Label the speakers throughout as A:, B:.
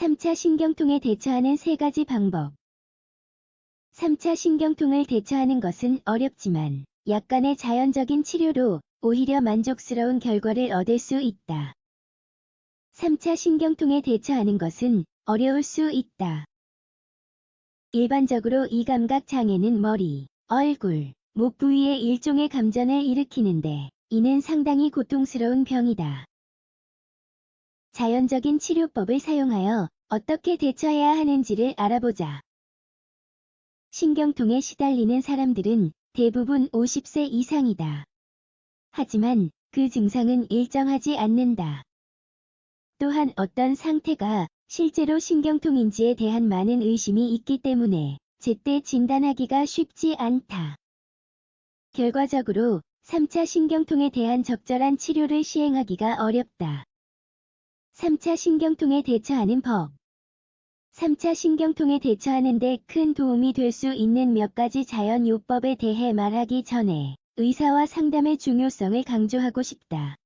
A: 3차 신경통에 대처하는 세 가지 방법. 3차 신경통을 대처하는 것은 어렵지만 약간의 자연적인 치료로 오히려 만족스러운 결과를 얻을 수 있다. 3차 신경통에 대처하는 것은 어려울 수 있다. 일반적으로 이 감각 장애는 머리, 얼굴, 목 부위에 일종의 감전을 일으키는데 이는 상당히 고통스러운 병이다. 자연적인 치료법을 사용하여 어떻게 대처해야 하는지를 알아보자. 신경통에 시달리는 사람들은 대부분 50세 이상이다. 하지만 그 증상은 일정하지 않는다. 또한 어떤 상태가 실제로 신경통인지에 대한 많은 의심이 있기 때문에 제때 진단하기가 쉽지 않다. 결과적으로 3차 신경통에 대한 적절한 치료를 시행하기가 어렵다. 3차 신경통에 대처하는 법 3차 신경통에 대처하는 데 큰 도움이 될 수 있는 몇 가지 자연요법에 대해 말하기 전에 의사와 상담의 중요성을 강조하고 싶다.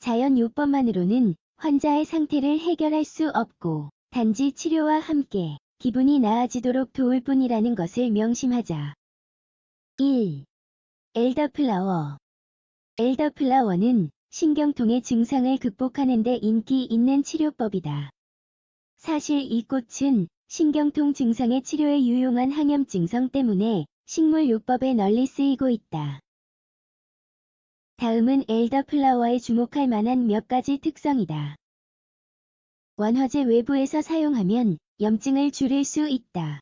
A: 자연요법만으로는 환자의 상태를 해결할 수 없고 단지 치료와 함께 기분이 나아지도록 도울 뿐이라는 것을 명심하자. 1. 엘더플라워 엘더플라워는 신경통의 증상을 극복하는 데 인기 있는 치료법이다. 사실 이 꽃은 신경통 증상의 치료에 유용한 항염증성 때문에 식물요법에 널리 쓰이고 있다. 다음은 엘더플라워에 주목할 만한 몇 가지 특성이다. 원화제 외부에서 사용하면 염증을 줄일 수 있다.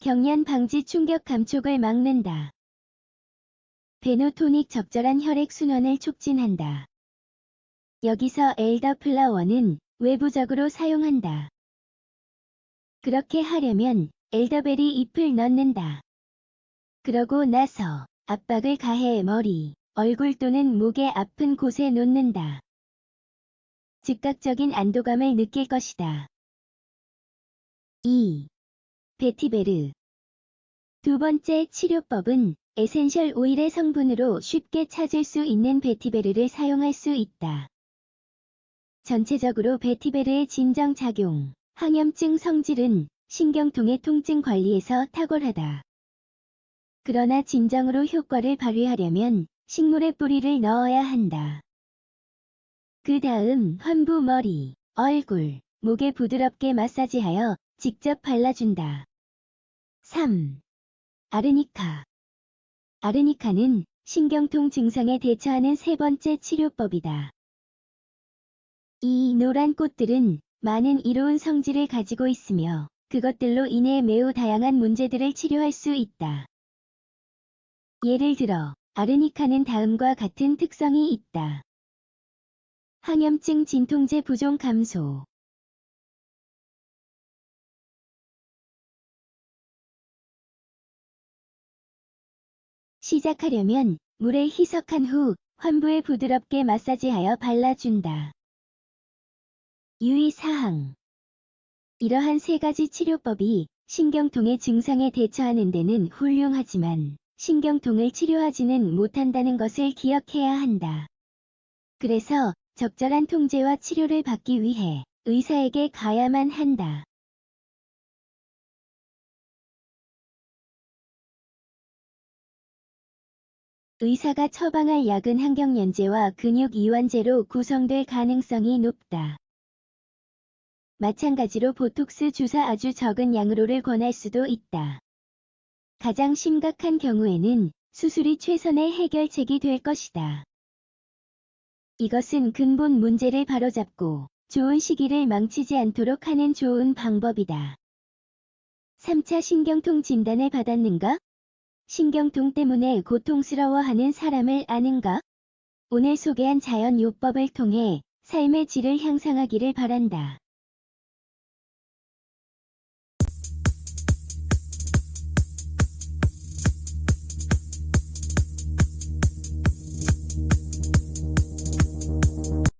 A: 경련 방지 충격 감촉을 막는다. 베노토닉 적절한 혈액 순환을 촉진한다. 여기서 엘더플라워는 외부적으로 사용한다. 그렇게 하려면 엘더베리 잎을 넣는다. 그러고 나서 압박을 가해 머리, 얼굴 또는 목의 아픈 곳에 놓는다. 즉각적인 안도감을 느낄 것이다. 2. 베티베르 두 번째 치료법은 에센셜 오일의 성분으로 쉽게 찾을 수 있는 베티베르를 사용할 수 있다. 전체적으로 베티베르의 진정작용, 항염증 성질은 신경통의 통증 관리에서 탁월하다. 그러나 진정으로 효과를 발휘하려면 식물의 뿌리를 넣어야 한다. 그 다음 환부 머리, 얼굴, 목에 부드럽게 마사지하여 직접 발라준다. 3. 아르니카 아르니카는 신경통 증상에 대처하는 세 번째 치료법이다. 이 노란 꽃들은 많은 이로운 성질을 가지고 있으며 그것들로 인해 매우 다양한 문제들을 치료할 수 있다. 예를 들어 아르니카는 다음과 같은 특성이 있다. 항염증 진통제 부종 감소 시작하려면 물에 희석한 후 환부에 부드럽게 마사지하여 발라준다. 유의사항 이러한 세 가지 치료법이 신경통의 증상에 대처하는 데는 훌륭하지만 신경통을 치료하지는 못한다는 것을 기억해야 한다. 그래서 적절한 통제와 치료를 받기 위해 의사에게 가야만 한다. 의사가 처방할 약은 항경련제와 근육 이완제로 구성될 가능성이 높다. 마찬가지로 보톡스 주사 아주 적은 양으로를 권할 수도 있다. 가장 심각한 경우에는 수술이 최선의 해결책이 될 것이다. 이것은 근본 문제를 바로잡고 좋은 시기를 망치지 않도록 하는 좋은 방법이다. 3차 신경통 진단을 받았는가? 신경통 때문에 고통스러워하는 사람을 아는가? 오늘 소개한 자연요법을 통해 삶의 질을 향상하기를 바란다.